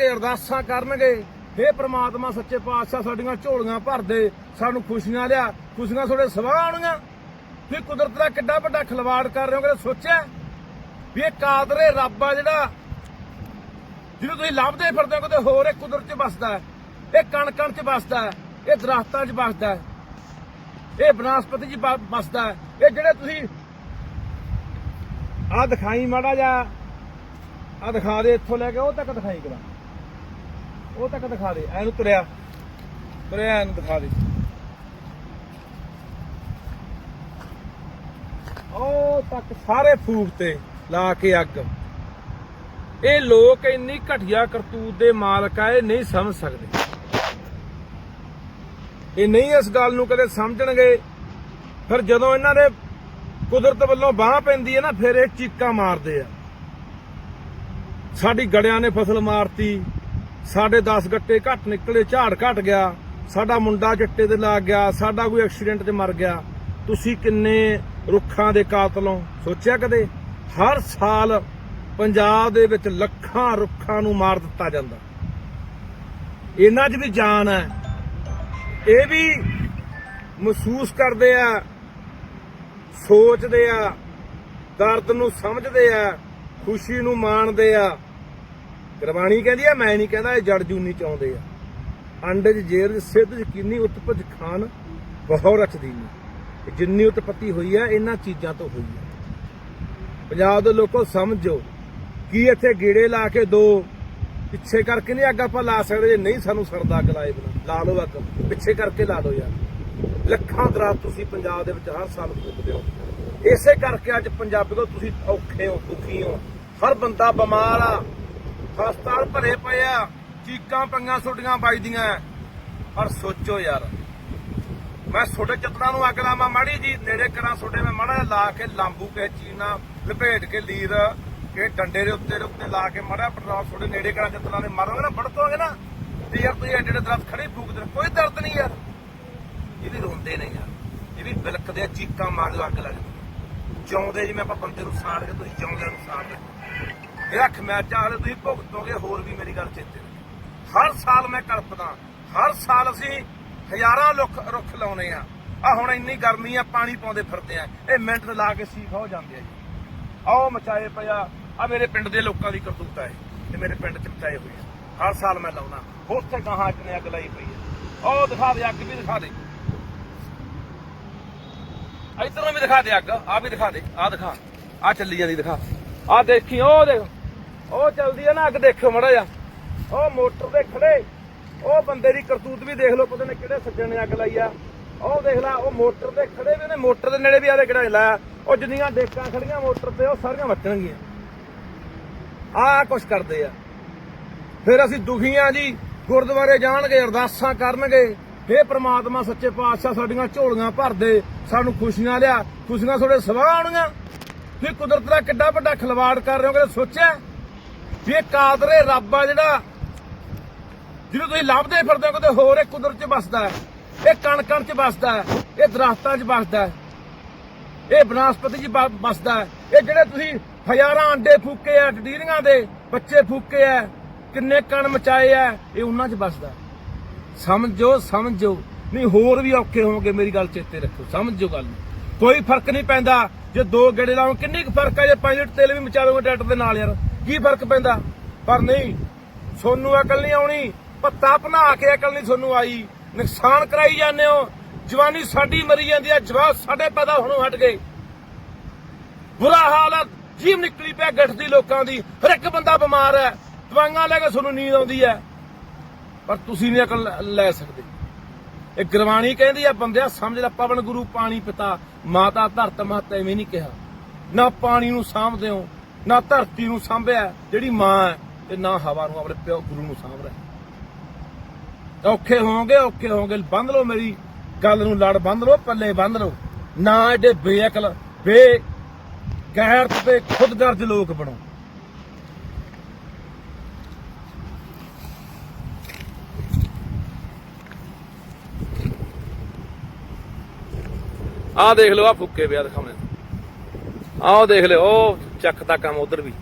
ਜਾਣਗੇ ਅਰਦਾਸਾਂ ਕਰਨਗੇ। हे ਪ੍ਰਮਾਤਮਾ, ਸੱਚੇ ਪਾਤਸ਼ਾਹ, ਸਾਡੀਆਂ ਝੋਲੀਆਂ ਭਰ ਦੇ, ਸਾਨੂੰ ਖੁਸ਼ੀਆਂ ਲਿਆ। ਖੁਸ਼ੀਆਂ ਤੁਹਾਡੇ ਸਵਾਹ ਆਉਣਗੀਆਂ। ਵੀ ਕੁਦਰਤ ਦਾ ਕਿੱਡਾ ਵੱਡਾ ਖਿਲਵਾੜ ਕਰ ਰਹੇ ਹੋ ਕਦੇ ਸੋਚਿਆ? ਵੀ ਇਹ ਕਾਦਰੇ ਰੱਬ ਆ ਜਿਹੜਾ, ਜਿਹਨੂੰ ਤੁਸੀਂ ਲੱਭਦੇ ਫਿਰਦੇ ਹੋ, ਕਿਤੇ ਹੋਰ ਇਹ ਕੁਦਰਤ 'ਚ ਵਸਦਾ ਇਹ ਕਣ ਕਣ 'ਚ ਵਸਦਾ ਇਹ ਦਰਖਤਾਂ 'ਚ ਵਸਦਾ ਇਹ ਬਨਸਪਤੀ 'ਚ ਵਸਦਾ ਇਹ ਜਿਹੜੇ ਤੁਸੀਂ ਆ ਦਿਖਾਈ ਮਾੜਾ ਜਾ ਆ ਦਿਖਾ ਦੇ, ਇੱਥੋਂ ਲੈ ਕੇ ਉਹ ਤੱਕ ਦਿਖਾਈ ਕਰਾ। ਉਹ ਤੱਕ ਦਿਖਾ ਦੇ ਐਨੂੰ ਤੁਰਿਆ। ਤੁਰਿਆ ਐਨੂੰ ਦਿਖਾ ਦੇ। ਉਹ ਤੱਕ ਸਾਰੇ ਫੂਕ ਤੇ ਲਾ ਕੇ ਅੱਗ। ਇਹ ਲੋਕ ਇੰਨੀ ਘਟੀਆ ਕਰਤੂਤ ਦੇ ਮਾਲਕ ਆ, ਇਹ ਨਹੀਂ ਸਮਝ ਸਕਦੇ। ਇਹ ਨਹੀਂ ਇਸ ਗੱਲ ਨੂੰ ਕਦੇ ਸਮਝਣਗੇ। ਫਿਰ ਜਦੋਂ ਇਹਨਾਂ ਦੇ ਕੁਦਰਤ ਵੱਲੋਂ ਬਾਹ ਪੈਂਦੀ ਹੈ ਨਾ, ਫਿਰ ਇਹ ਚੀਕਾਂ ਮਾਰਦੇ ਆ। ਸਾਡੀ ਗੜਿਆਂ ਨੇ ਫਸਲ ਮਾਰਤੀ। ਸਾਡੇ 10 ਗੱਟੇ ਘੱਟ ਨਿਕਲੇ, ਝਾੜ ਘਟ ਗਿਆ, ਸਾਡਾ ਮੁੰਡਾ ਚਿੱਟੇ ਤੇ ਲੱਗ ਗਿਆ, ਸਾਡਾ ਕੋਈ ਐਕਸੀਡੈਂਟ 'ਚ ਮਰ ਗਿਆ। ਤੁਸੀਂ ਕਿੰਨੇ ਰੁੱਖਾਂ ਦੇ ਕਾਤਲੋਂ ਸੋਚਿਆ ਕਦੇ? ਹਰ ਸਾਲ ਪੰਜਾਬ ਦੇ ਵਿੱਚ ਲੱਖਾਂ ਰੁੱਖਾਂ ਨੂੰ ਮਾਰ ਦਿੱਤਾ ਜਾਂਦਾ। ਇਹਨਾਂ 'ਚ ਵੀ ਜਾਨ ਹੈ। ਇਹ ਵੀ ਮਹਿਸੂਸ ਕਰਦੇ ਆ, ਸੋਚਦੇ ਆ, ਦਰਦ ਨੂੰ ਸਮਝਦੇ ਆ, ਖੁਸ਼ੀ ਨੂੰ ਮਾਣਦੇ ਆ। ਗੁਰਬਾਣੀ ਕਹਿੰਦੀ ਆ, ਮੈਂ ਨਹੀਂ ਕਹਿੰਦਾ ਇਹ ਜੜ ਜੂਨੀ ਚਾਹੁੰਦੇ ਆ। ਅੰਡੇ 'ਚ ਜੇਰ ਸਿੱਧ ਯਕੀਨੀ ਉਤਪਤ ਖਾਨ ਬਹੁ ਰਚਦੀ ਨਹੀਂ ਜਿੰਨੀ ਉਤਪਤੀ ਹੋਈ ਆ, ਇਹਨਾਂ ਚੀਜ਼ਾਂ ਤੋਂ ਹੋਈ ਆ। ਪੰਜਾਬ ਦੇ ਲੋਕੋ ਸਮਝੋ ਕੀ ਇੱਥੇ ਗੇੜੇ ਲਾ ਕੇ ਦੋ, ਪਿੱਛੇ ਕਰਕੇ ਨਹੀਂ ਅੱਗ ਆਪਾਂ ਲਾ ਸਕਦੇ, ਜੇ ਨਹੀਂ ਸਾਨੂੰ ਸਰਦਾ ਅੱਗ ਲਾਏ ਬਿਨਾ। ਲਾ ਲਓ ਅੱਗ, ਪਿੱਛੇ ਕਰਕੇ ਲਾ ਲਓ ਯਾਰ। ਲੱਖਾਂ ਦਰਖਤ ਤੁਸੀਂ ਪੰਜਾਬ ਦੇ ਵਿੱਚ ਹਰ ਸਾਲ ਫੂਕਦੇ ਹੋ। ਇਸੇ ਕਰਕੇ ਅੱਜ ਪੰਜਾਬੀ ਤੋਂ ਤੁਸੀਂ ਔਖੇ ਹੋ, ਦੁਖੀ ਹੋ। ਹਰ ਬੰਦਾ ਬਿਮਾਰ ਆ। ਹਸਪਤਾਲ ਭਰੇ ਪਏ ਆ। ਚੀਕਾਂ ਪੰਗਾਂ ਛੁੱਟੀਆਂ ਵੱਜਦੀਆਂ ਪਰ ਸੋਚੋ ਯਾਰ, ਮੈਂ ਛੋਟੇ ਚਤਰਾਂ ਨੂੰ ਅੱਗ ਲਾਵਾਂ। ਮਾੜੀ ਜੀ ਨੇੜੇ ਕਰਾਂ ਛੋਟੇ ਮੈਂ ਮਾੜਾ ਲਾ ਕੇ ਲਾਂਬੂ ਕੇ ਚੀਜ਼ ਲਪੇਟ ਕੇ ਲੀਰ ਕੇ ਡੰਡੇ ਦੇ ਉੱਤੇ ਦੇ ਉੱਤੇ ਲਾ ਕੇ ਮਾੜਾ ਪੈਟਰੋਲ ਛੋਟੇ ਨੇੜੇ ਕਰਾਂ ਚਤਰਾਂ ਦੇ ਮਾਰੋਗੇ ਨਾ ਫੜਤੋਗੇ ਨਾ। ਤੇ ਯਾਰ ਤੁਸੀਂ ਐਡੇ ਐਡੇ ਦਰਖਤ ਖੜੇ ਫੂਕਦੇ ਕੋਈ ਦਰਦ ਨਹੀਂ ਯਾਰ। ਇਹ ਵੀ ਰੋਂਦੇ ਨੇ ਯਾਰ। ਇਹ ਵੀ ਬਿਲਕਦੇ ਆ, ਚੀਕਾਂ ਮਾਰ ਅੱਗ ਲੱਗ ਜਿਉਂਦੇ ਜਿਵੇਂ ਆਪਾਂ ਬੰਦੇ ਨੂੰ ਸਾੜ ਕੇ, ਤੁਸੀਂ ਜਿਉਂਦੇ ਨੂੰ ਸਾੜ ਰਹੇ ਇਹ ਅੱਖ ਮੈਂ ਚਾਹਲੇ, ਤੁਸੀਂ ਭੁਗਤੋਗੇ ਹੋਰ ਵੀ ਮੇਰੀ ਗੱਲ ਚੇਤੇ ਹਰ ਸਾਲ ਮੈਂ ਕਲਪਦਾ ਹਰ ਸਾਲ ਅਸੀਂ ਹਜ਼ਾਰਾਂ ਰੁੱਖ ਰੁੱਖ ਲਾਉਨੇ ਆ। ਆ ਹੁਣ ਇੰਨੀ ਗਰਮੀ ਆ, ਪਾਣੀ ਪਾਉਂਦੇ ਫਿਰਦੇ ਆ। ਇਹ ਮਿੰਟ ਲਾ ਕੇ ਸੀਖ ਹੋ ਜਾਂਦੇ ਆ ਜੀ। ਆਓ ਮਚਾਏ ਪਿਆ ਆ ਮੇਰੇ ਪਿੰਡ ਦੇ ਲੋਕਾਂ ਦੀ ਕਰਤੂਤ ਹੈ ਤੇ ਮੇਰੇ ਪਿੰਡ ਚ ਮਚਾਏ ਹੋਏ ਆ। ਹਰ ਸਾਲ ਮੈਂ ਲਾਉਣਾ ਉੱਥੇ ਕਹਾਂ ਇੱਕ ਨੇ ਅੱਗ ਲਾਈ ਪਈ ਹੈ ਉਹ ਦਿਖਾ ਦੇ, ਅੱਗ ਵੀ ਦਿਖਾ ਦੇ। ਇਧਰੋਂ ਵੀ ਦਿਖਾ ਦੇ ਅੱਗ ਆ ਵੀ ਦਿਖਾ ਦੇ ਆ ਦਿਖਾ। ਆ ਚੱਲੀ ਜਾਂਦੀ ਦਿਖਾ। ਆ ਦੇਖੀ, ਉਹ ਦੇਖ। ਉਹ ਚੱਲਦੀ ਆ ਨਾ, ਅੱਗ ਦੇਖੋ ਮੜਾ ਜਾ ਉਹ ਮੋਟਰ ਦੇ ਖੜੇ ਉਹ ਬੰਦੇ ਦੀ ਕਰਤੂਤ ਵੀ ਦੇਖ ਲਓ, ਪਤਾ ਨਹੀਂ ਕਿਹੜੇ ਸੱਜਣ ਨੇ ਅੱਗ ਲਾਈ ਆ। ਉਹ ਦੇਖ ਲੈ, ਉਹ ਮੋਟਰ ਦੇ ਖੜੇ ਵੀ ਉਹਨੇ ਮੋਟਰ ਦੇ ਨੇੜੇ ਵੀ ਆਦੇ ਕਿਹੜਾ ਲਾਇਆ ਉਹ ਜਿੰਨੀਆਂ ਡੇਕਾਂ ਖੜੀਆਂ ਮੋਟਰ ਤੇ, ਉਹ ਸਾਰੀਆਂ ਵੱਟਣਗੀਆਂ। ਆਹ ਕੁਛ ਕਰਦੇ ਆ। ਫਿਰ ਅਸੀਂ ਦੁਖੀ ਆ ਜੀ, ਗੁਰਦੁਆਰੇ ਜਾਣਗੇ, ਅਰਦਾਸਾਂ ਕਰਨਗੇ। हे ਪ੍ਰਮਾਤਮਾ, ਸੱਚੇ ਪਾਤਸ਼ਾਹ, ਸਾਡੀਆਂ ਝੋਲੀਆਂ ਭਰ ਦੇ, ਸਾਨੂੰ ਖੁਸ਼ੀਆਂ ਲਿਆ। ਖੁਸ਼ੀਆਂ ਤੁਹਾਡੇ ਸਵਾਹ ਆਉਣਗੀਆਂ। ਵੀ ਕੁਦਰਤ ਦਾ ਕਿੱਡਾ ਵੱਡਾ ਖਿਲਵਾੜ ਕਰ ਰਹੇ ਹੋ ਕਦੇ ਸੋਚਿਆ? ਵੀ ਇਹ ਕਾਦਰੇ ਰੱਬ ਆ ਜਿਹੜਾ, ਜਿਹਨੂੰ ਤੁਸੀਂ ਲੱਭਦੇ ਫਿਰਦੇ ਹੋ, ਕਿਤੇ ਹੋਰ ਇਹ ਕੁਦਰਤ 'ਚ ਵੱਸਦਾ ਹੈ, ਇਹ ਕਣ ਕਣ 'ਚ ਵਸਦਾ ਹੈ, ਇਹ ਦਰਖਤਾਂ 'ਚ ਵੱਸਦਾ ਹੈ, ਇਹ ਬਨਸਪਤੀ 'ਚ ਵਸਦਾ ਹੈ, ਇਹ ਜਿਹੜੇ ਤੁਸੀਂ ਹਜ਼ਾਰਾਂ ਅੰਡੇ ਫੂਕੇ ਆ ਡੀਰੀਆਂ ਦੇ ਬੱਚੇ ਫੂਕੇ ਆ, ਕਿੰਨੇ ਕਣ ਮਚਾਏ ਆ, ਇਹ ਉਹਨਾਂ 'ਚ ਵੱਸਦਾ ਸਮਝੋ ਸਮਝੋ। ਨਹੀਂ, ਹੋਰ ਵੀ ਔਖੇ ਹੋਵੋਗੇ ਮੇਰੀ ਗੱਲ ਚੇਤੇ ਰੱਖੋ, ਸਮਝੋ ਗੱਲ ਨੂੰ। ਕੋਈ ਫ਼ਰਕ ਨਹੀਂ ਪੈਂਦਾ, ਜੇ ਦੋ ਗੇੜੇ ਲਾਓ, ਕਿੰਨੀ ਕੁ ਫ਼ਰਕ ਹੈ ਜੇ 5 ਲੀਟਰ ਤੇਲ ਵੀ ਮਚਾ ਲਓਗੇ ਟਰੈਕਟਰ ਦੇ ਨਾਲ ਯਾਰ। ਕੀ ਫ਼ਰਕ ਪੈਂਦਾ? ਪਰ ਨਹੀਂ, ਸੋਨੂੰ ਅਕਲ ਨਹੀਂ ਆਉਣੀ ਪੱਤਾ ਭਨਾ ਕੇ ਅਕਲ ਨਹੀਂ ਸੋਨੂੰ ਆਈ। ਨੁਕਸਾਨ ਕਰਾਈ ਜਾਂਦੇ ਹੋ। ਜਵਾਨੀ ਸਾਡੀ ਮਰੀ ਜਾਂਦੀ ਹੈ ਜਵਾਬ ਸਾਡੇ ਪੈਦਾ ਹੋਣੋਂ ਹਟ ਗਏ। ਬੁਰਾ ਹਾਲ ਆ ਜੀਵ ਨਿਕਲੀ ਪਿਆ ਗੱਠ ਦੀ ਲੋਕਾਂ ਦੀ। ਹਰ ਇੱਕ ਬੰਦਾ ਬਿਮਾਰ ਹੈ, ਦਵਾਈਆਂ ਲੈ ਕੇ ਤੁਹਾਨੂੰ ਨੀਂਦ ਆਉਂਦੀ ਹੈ। ਪਰ ਤੁਸੀਂ ਨਹੀਂ ਅਕਲ ਲੈ- ਲੈ ਸਕਦੇ। ਇਹ ਗੁਰਬਾਣੀ ਕਹਿੰਦੀ ਆ, ਬੰਦਿਆ ਸਮਝ ਲੈ, ਪਵਨ ਗੁਰੂ ਪਾਣੀ ਪਿਤਾ। ਮਾਤਾ ਧਰਤ ਮਾਤਾ ਐਵੇਂ ਨਹੀਂ ਕਿਹਾ। ਨਾ ਪਾਣੀ ਨੂੰ ਸਾਂਭਦੇ ਹੋ ਨਾ ਧਰਤੀ ਨੂੰ ਸਾਂਭਿਆ, ਜਿਹੜੀ ਮਾਂ ਹੈ, ਤੇ ਨਾ ਹਵਾ ਨੂੰ ਆਪਣੇ ਪਿਓ ਗੁਰੂ ਨੂੰ ਸਾਂਭ ਰਿਹਾ। ਔਖੇ ਹੋਵੋਗੇ ਔਖੇ ਹੋਵੋਗੇ, ਬੰਦ ਲਓ ਮੇਰੀ ਗੱਲ ਨੂੰ, ਲੜ ਬੰਦ ਲਓ, ਪੱਲੇ ਬੰਦ ਲਓ। ਨਾ ਐਡੇ ਬੇਅਕਲ, ਬੇ ਗੈਰਤ ਤੇ ਖੁਦਗਰਜ ਲੋਕ ਬਣੋ। ਆਹ ਦੇਖ ਲਓ ਆ ਫੁੱਕੇ ਪਿਆ ਦਿਖਾਉਣੇ। ਆਓ ਦੇਖ ਲਿਓ ਚੱਕ ਦਾ ਕੰਮ ਉਧਰ ਵੀ।